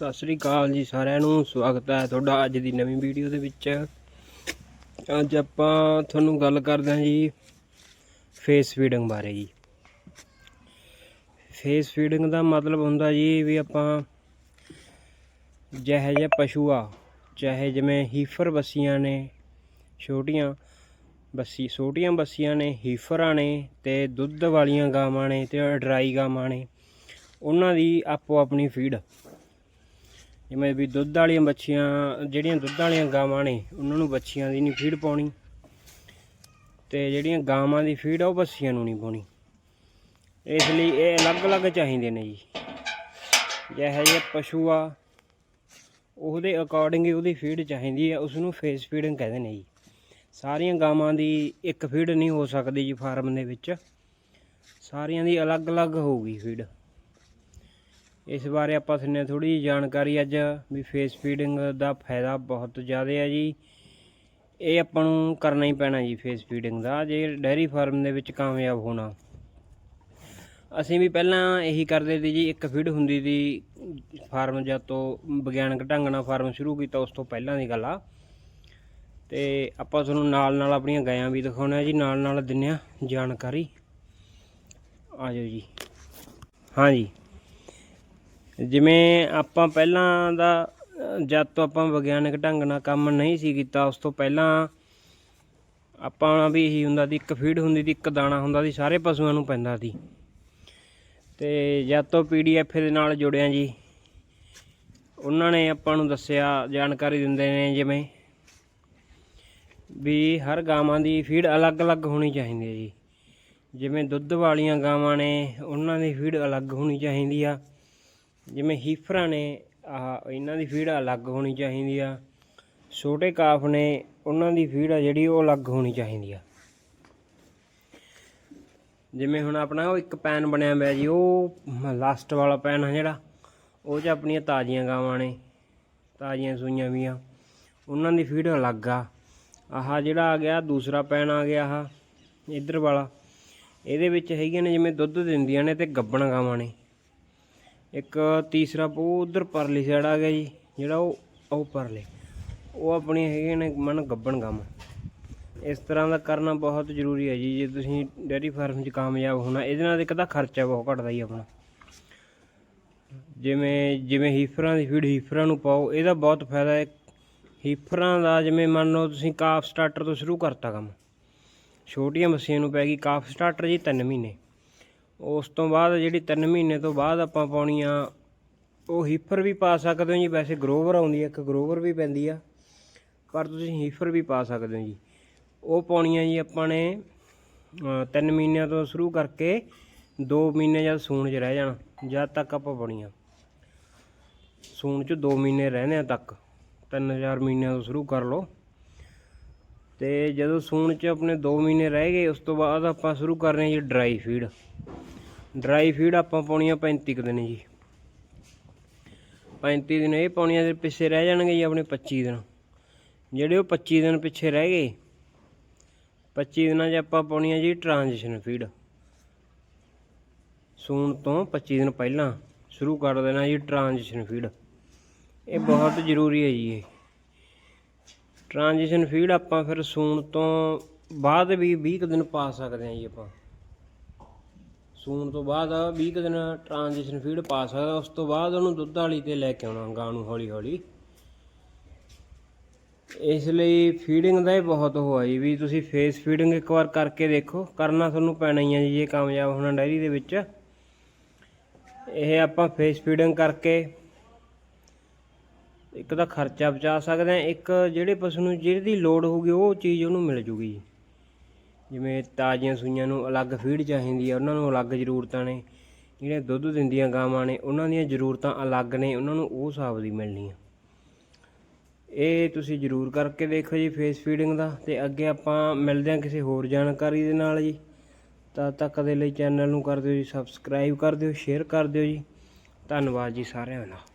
ਸਤਿ ਸ੍ਰੀ ਅਕਾਲ ਜੀ ਸਾਰਿਆਂ ਨੂੰ, ਸਵਾਗਤ ਹੈ ਤੁਹਾਡਾ ਅੱਜ ਦੀ ਨਵੀਂ ਵੀਡੀਓ ਦੇ ਵਿੱਚ। ਅੱਜ ਆਪਾਂ ਤੁਹਾਨੂੰ ਗੱਲ ਕਰਦੇ ਹਾਂ ਜੀ ਫੇਸ ਫੀਡਿੰਗ ਬਾਰੇ ਜੀ। ਫੇਸ ਫੀਡਿੰਗ ਦਾ ਮਤਲਬ ਹੁੰਦਾ ਜੀ ਵੀ ਆਪਾਂ ਜਿਹੇ ਜਿਹੇ ਪਸ਼ੂ ਆ, ਚਾਹੇ ਜਿਵੇਂ ਹੀਫਰ ਬੱਸੀਆਂ ਨੇ, ਛੋਟੀਆਂ ਬੱਸੀ, ਛੋਟੀਆਂ ਬੱਸੀਆਂ ਨੇ ਹੀਫਰਾਂ ਨੇ ਤੇ ਦੁੱਧ ਵਾਲੀਆਂ ਗਾਵਾਂ ਨੇ ਤੇ ਡਰਾਈ ਗਾਵਾਂ ਨੇ, ਉਹਨਾਂ ਦੀ ਆਪੋ ਆਪਣੀ ਫੀਡ ਜਿਵੇਂ ਵੀ ਦੁੱਧ ਵਾਲੀਆਂ ਬੱਚੀਆਂ ਜਿਹੜੀਆਂ ਦੁੱਧ ਵਾਲੀਆਂ ਗਾਵਾਂ ਨੇ, ਉਹਨਾਂ ਨੂੰ ਬੱਚੀਆਂ ਦੀ ਨਹੀਂ ਫੀਡ ਪਾਉਣੀ। ਤੇ ਜਿਹੜੀਆਂ ਗਾਵਾਂ ਦੀ ਫੀਡ ਆ, ਉਹ ਬੱਸੀਆਂ ਨੂੰ ਨਹੀਂ ਪਾਉਣੀ। ਇਸ ਲਈ ਇਹ ਅਲੱਗ-ਅਲੱਗ ਚਾਹੀਦੇ ਨੇ ਜੀ। ਜਿਹੋ ਜਿਹੇ ਪਸ਼ੂ ਆ, ਉਹਦੇ ਅਕੋਰਡਿੰਗ ਹੀ ਉਹਦੀ ਫੀਡ ਚਾਹੀਦੀ ਹੈ ਉਸ ਨੂੰ ਫੇਸ ਫੀਡਿੰਗ ਕਹਿੰਦੇ ਨੇ ਜੀ। ਸਾਰੀਆਂ ਗਾਵਾਂ ਦੀ ਇੱਕ ਫੀਡ ਨਹੀਂ ਹੋ ਸਕਦੀ ਜੀ, ਫਾਰਮ ਦੇ ਵਿੱਚ। ਸਾਰੀਆਂ ਦੀ ਅਲੱਗ-ਅਲੱਗ ਹੋਊਗੀ ਫੀਡ। ਇਸ ਬਾਰੇ ਆਪਾਂ ਤੁਹਾਨੂੰ ਥੋੜੀ ਜਿਹੀ ਜਾਣਕਾਰੀ ਅੱਜ ਵੀ ਫੇਸ ਫੀਡਿੰਗ ਦਾ ਫਾਇਦਾ ਬਹੁਤ ਜ਼ਿਆਦਾ ਹੈ ਜੀ। ਇਹ ਆਪਾਂ ਨੂੰ ਕਰਨਾ ਹੀ ਪੈਣਾ ਜੀ ਫੇਸ ਫੀਡਿੰਗ ਦਾ, ਜੇ ਡੈਰੀ ਫਾਰਮ ਦੇ ਵਿੱਚ ਕਾਮਯਾਬ ਹੋਣਾ। ਅਸੀਂ ਵੀ ਪਹਿਲਾਂ ਇਹੀ ਕਰਦੇ ਸੀ ਜੀ, ਇੱਕ ਫੀਡ ਹੁੰਦੀ ਸੀ ਫਾਰਮ ਜਦ ਤੋਂ ਵਿਗਿਆਨਕ ਢੰਗ ਨਾਲ ਫਾਰਮ ਸ਼ੁਰੂ ਕੀਤਾ, ਉਸ ਤੋਂ ਪਹਿਲਾਂ ਦੀ ਗੱਲ ਆ। ਤੇ ਆਪਾਂ ਤੁਹਾਨੂੰ ਨਾਲ ਨਾਲ ਆਪਣੀਆਂ ਗਾਇਆਂ ਵੀ ਦਿਖਾਉਣਾ ਜੀ, ਨਾਲ ਨਾਲ ਦਿੰਨੇ ਆ ਜਾਣਕਾਰੀ। ਆ ਜਾਓ ਜੀ। ਹਾਂਜੀ ਜਿਵੇਂ ਆਪਾਂ ਪਹਿਲਾਂ ਦਾ ਜਦ ਤੋਂ ਆਪਾਂ ਵਿਗਿਆਨਕ ਢੰਗ ਨਾਲ ਕੰਮ ਨਹੀਂ ਸੀ ਕੀਤਾ, ਉਸ ਤੋਂ ਪਹਿਲਾਂ ਆਪਾਂ ਵੀ ਇਹੀ ਹੁੰਦਾ ਸੀ, ਇੱਕ ਫੀਡ ਹੁੰਦੀ ਸੀ, ਇੱਕ ਦਾਣਾ ਹੁੰਦਾ ਸੀ, ਸਾਰੇ ਪਸ਼ੂਆਂ ਨੂੰ ਪੈਂਦਾ ਸੀ। ਤੇ ਜਦ ਤੋਂ ਪੀਡੀਐਫ ਦੇ ਨਾਲ ਜੁੜਿਆ ਜੀ, ਉਹਨਾਂ ਨੇ ਆਪਾਂ ਨੂੰ ਦੱਸਿਆ, ਜਾਣਕਾਰੀ ਦਿੰਦੇ ਨੇ ਜਿਵੇਂ ਵੀ ਹਰ ਗਾਵਾਂ ਦੀ ਫੀਡ ਅਲੱਗ-ਅਲੱਗ ਹੋਣੀ ਚਾਹੀਦੀ ਹੈ ਜੀ। ਜਿਵੇਂ ਦੁੱਧ ਵਾਲੀਆਂ ਗਾਵਾਂ ਨੇ, ਉਹਨਾਂ ਦੀ ਫੀਡ ਅਲੱਗ ਹੋਣੀ ਚਾਹੀਦੀ ਆ। ਜਿਵੇਂ ਹੀਫਰਾਂ ਨੇ, ਆਹ ਇਹਨਾਂ ਦੀ ਫੀਡ ਅਲੱਗ ਹੋਣੀ ਚਾਹੀਦੀ ਆ। ਛੋਟੇ ਕਾਫ ਨੇ, ਉਹਨਾਂ ਦੀ ਫੀਡ ਆ ਜਿਹੜੀ ਉਹ ਅਲੱਗ ਹੋਣੀ ਚਾਹੀਦੀ ਆ। ਜਿਵੇਂ ਹੁਣ ਆਪਣਾ ਉਹ ਇੱਕ ਪੈਨ ਬਣਿਆ ਹੋਇਆ ਜੀ, ਉਹ ਲਾਸਟ ਵਾਲਾ ਪੈਨ ਆ ਜਿਹੜਾ, ਉਹ 'ਚ ਆਪਣੀਆਂ ਤਾਜ਼ੀਆਂ ਗਾਵਾਂ ਨੇ, ਤਾਜ਼ੀਆਂ ਸੂਈਆਂ ਵੀ ਆ ਉਹਨਾਂ ਦੀ ਫੀਡ ਅਲੱਗ ਆ। ਆਹ ਜਿਹੜਾ ਆ ਗਿਆ, ਦੂਸਰਾ ਪੈਨ ਆ ਗਿਆ ਆਹ, ਇੱਧਰ ਵਾਲਾ। ਇਹਦੇ ਵਿੱਚ ਹੈਗੀਆਂ ਨੇ ਜਿਵੇਂ ਦੁੱਧ ਦਿੰਦੀਆਂ ਨੇ ਤੇ ਗੱਬਣ ਗਾਵਾਂ ਨੇ। ਇੱਕ ਤੀਸਰਾ ਪੋ ਉਧਰ ਪਰਲੀ ਸਾਈਡ ਆ ਗਿਆ ਜੀ, ਜਿਹੜਾ ਉਹ ਉਹ ਪਰਲੇ। ਉਹ ਆਪਣੀਆਂ ਹੈਗੀਆਂ ਨੇ, ਮਨ ਗੱਬਣ ਕੰਮ। ਇਸ ਤਰ੍ਹਾਂ ਦਾ ਕਰਨਾ ਬਹੁਤ ਜ਼ਰੂਰੀ ਹੈ ਜੀ, ਜੇ ਤੁਸੀਂ ਡੇਅਰੀ ਫਾਰਮ 'ਚ ਕਾਮਯਾਬ ਹੋਣਾ, ਇਹਦੇ ਨਾਲ ਇੱਕ ਤਾਂ ਖਰਚਾ ਬਹੁਤ ਘਟਦਾ ਜੀ ਆਪਣਾ। ਜਿਵੇਂ ਜਿਵੇਂ ਹੀਫਰਾਂ ਦੀ ਫੀਡ ਹੀਫਰਾਂ ਨੂੰ ਪਾਓ, ਇਹਦਾ ਬਹੁਤ ਫਾਇਦਾ ਹੈ। ਹੀਫਰਾਂ ਦਾ ਜਿਵੇਂ ਮੰਨ ਲਓ ਤੁਸੀਂ ਕਾਫ ਸਟਾਰਟਰ ਤੋਂ ਸ਼ੁਰੂ ਕਰਤਾ ਕੰਮ। ਛੋਟੀਆਂ ਮੱਛੀਆਂ ਨੂੰ ਪੈ ਗਈ ਕਾਫ ਸਟਾਰਟਰ ਜੀ 3 ਮਹੀਨੇ। ਉਸ ਤੋਂ ਬਾਅਦ ਜਿਹੜੀ 3 ਮਹੀਨੇ ਤੋਂ ਬਾਅਦ ਆਪਾਂ ਪਾਉਣੀ ਆ ਉਹ ਹੀਫਰ ਵੀ ਪਾ ਸਕਦੇ ਹੋ ਜੀ। ਵੈਸੇ ਗਰੋਵਰ ਆਉਂਦੀ ਹੈ, ਇੱਕ ਗਰੋਵਰ ਵੀ ਪੈਂਦੀ ਆ। ਪਰ ਤੁਸੀਂ ਹੀਫਰ ਵੀ ਪਾ ਸਕਦੇ ਹੋ ਜੀ। ਉਹ ਪਾਉਣੀਆਂ ਜੀ ਆਪਾਂ ਨੇ 3 ਮਹੀਨਿਆਂ ਤੋਂ ਸ਼ੁਰੂ ਕਰਕੇ 2 ਮਹੀਨੇ ਜਦ ਸੂਣ 'ਚ ਰਹਿ ਜਾਣਾ, ਜਦ ਤੱਕ ਆਪਾਂ ਪਾਉਣੀ ਆ ਸੂਣ 'ਚ 2 ਮਹੀਨੇ ਰਹਿੰਦੇ ਆ ਤੱਕ। 3000 ਮਹੀਨਿਆਂ ਤੋਂ ਸ਼ੁਰੂ ਕਰ ਲਓ। ਤੇ ਜਦੋਂ ਸੂਣ 'ਚ ਆਪਣੇ 2 ਮਹੀਨੇ ਰਹਿ ਗਏ, ਉਸ ਤੋਂ ਬਾਅਦ ਆਪਾਂ ਸ਼ੁਰੂ ਕਰਨੀ ਜੀ ਡਰਾਈ ਫੀਡ ਡਰਾਈ ਫੀਡ ਆਪਾਂ ਪਾਉਣੀ ਆ 35 ਕੁ ਦਿਨ ਜੀ। 35 ਦਿਨ ਇਹ ਪਾਉਣੀਆਂ ਦੇ ਪਿੱਛੇ ਰਹਿ ਜਾਣਗੇ ਜੀ ਆਪਣੇ 25 ਦਿਨ। ਜਿਹੜੇ ਉਹ 25 ਦਿਨ ਪਿੱਛੇ ਰਹਿ ਗਏ 25 ਦਿਨਾਂ 'ਚ ਆਪਾਂ ਪਾਉਣੀ ਆ ਜੀ ਟ੍ਰਾਂਜੀਸ਼ਨ ਫੀਡ ਸੂਣ ਤੋਂ 25 ਦਿਨ ਪਹਿਲਾਂ ਸ਼ੁਰੂ ਕਰ ਦੇਣਾ ਜੀ ਟ੍ਰਾਂਜੀਸ਼ਨ ਫੀਡ ਇਹ ਬਹੁਤ ਜ਼ਰੂਰੀ ਹੈ ਜੀ ਇਹ। ਟ੍ਰਾਂਜੀਸ਼ਨ ਫੀਡ ਆਪਾਂ ਫਿਰ ਸੂਣ ਤੋਂ ਬਾਅਦ ਵੀ 20 ਕੁ ਦਿਨ ਪਾ ਸਕਦੇ ਹਾਂ ਜੀ ਆਪਾਂ। ਸੂਣ ਤੋਂ ਬਾਅਦ 20 ਕੁ ਦਿਨ ਟ੍ਰਾਂਜੀਸ਼ਨ ਫੀਡ ਪਾ ਸਕਦਾ ਉਸ ਤੋਂ ਬਾਅਦ ਉਹਨੂੰ ਦੁੱਧ ਵਾਲੀ ਤੇ ਲੈ ਕੇ ਆਉਣਾ ਗਾਂ ਨੂੰ ਹੌਲੀ ਹੌਲੀ। ਇਸ ਲਈ ਫੀਡਿੰਗ ਦਾ ਇਹ ਬਹੁਤ ਉਹ ਹੈ ਜੀ, ਵੀ ਤੁਸੀਂ ਫੇਸ ਫੀਡਿੰਗ ਇੱਕ ਵਾਰ ਕਰਕੇ ਦੇਖੋ, ਕਰਨਾ ਤੁਹਾਨੂੰ ਪੈਣਾ ਹੀ ਹੈ ਜੀ ਇਹ ਕਾਮਯਾਬ ਹੋਣਾ ਡਾਇਰੀ ਦੇ ਵਿੱਚ। ਇਹ ਆਪਾਂ ਫੇਸ ਫੀਡਿੰਗ ਕਰਕੇ ਇੱਕ ਤਾਂ ਖਰਚਾ ਬਚਾ ਸਕਦੇ ਆ, ਇੱਕ ਜਿਹੜੇ ਪਸ਼ੂ ਨੂੰ ਜਿਹੜੀ ਦੀ ਲੋੜ ਹੋਊਗੀ, ਉਹ ਚੀਜ਼ ਉਹਨੂੰ ਮਿਲ ਜੂਗੀ ਜਿਵੇਂ ਤਾਜ਼ੀਆਂ ਸੂਈਆਂ ਨੂੰ ਅਲੱਗ ਫੀਡ ਚਾਹੀਦੀ ਆ, ਉਹਨਾਂ ਨੂੰ ਅਲੱਗ ਜ਼ਰੂਰਤਾਂ ਨੇ। ਜਿਹੜੇ ਦੁੱਧ ਦਿੰਦੀਆਂ ਗਾਵਾਂ ਨੇ, ਉਹਨਾਂ ਦੀਆਂ ਜ਼ਰੂਰਤਾਂ ਅਲੱਗ ਨੇ, ਉਹਨਾਂ ਨੂੰ ਉਹ ਹਿਸਾਬ ਦੀ ਮਿਲਣੀ ਆ। ਇਹ ਤੁਸੀਂ ਜ਼ਰੂਰ ਕਰਕੇ ਦੇਖੋ ਜੀ ਫੇਸ ਫੀਡਿੰਗ ਦਾ, ਤੇ ਅੱਗੇ ਆਪਾਂ ਮਿਲਦੇ ਹਾਂ ਕਿਸੇ ਹੋਰ ਜਾਣਕਾਰੀ ਦੇ ਨਾਲ ਜੀ। ਤਦ ਤੱਕ ਦੇ ਲਈ ਚੈਨਲ ਨੂੰ ਕਰ ਦਿਓ ਜੀ ਸਬਸਕ੍ਰਾਈਬ ਕਰ ਦਿਓ ਸ਼ੇਅਰ ਕਰ ਦਿਓ ਜੀ। ਧੰਨਵਾਦ ਜੀ ਸਾਰਿਆਂ ਦਾ।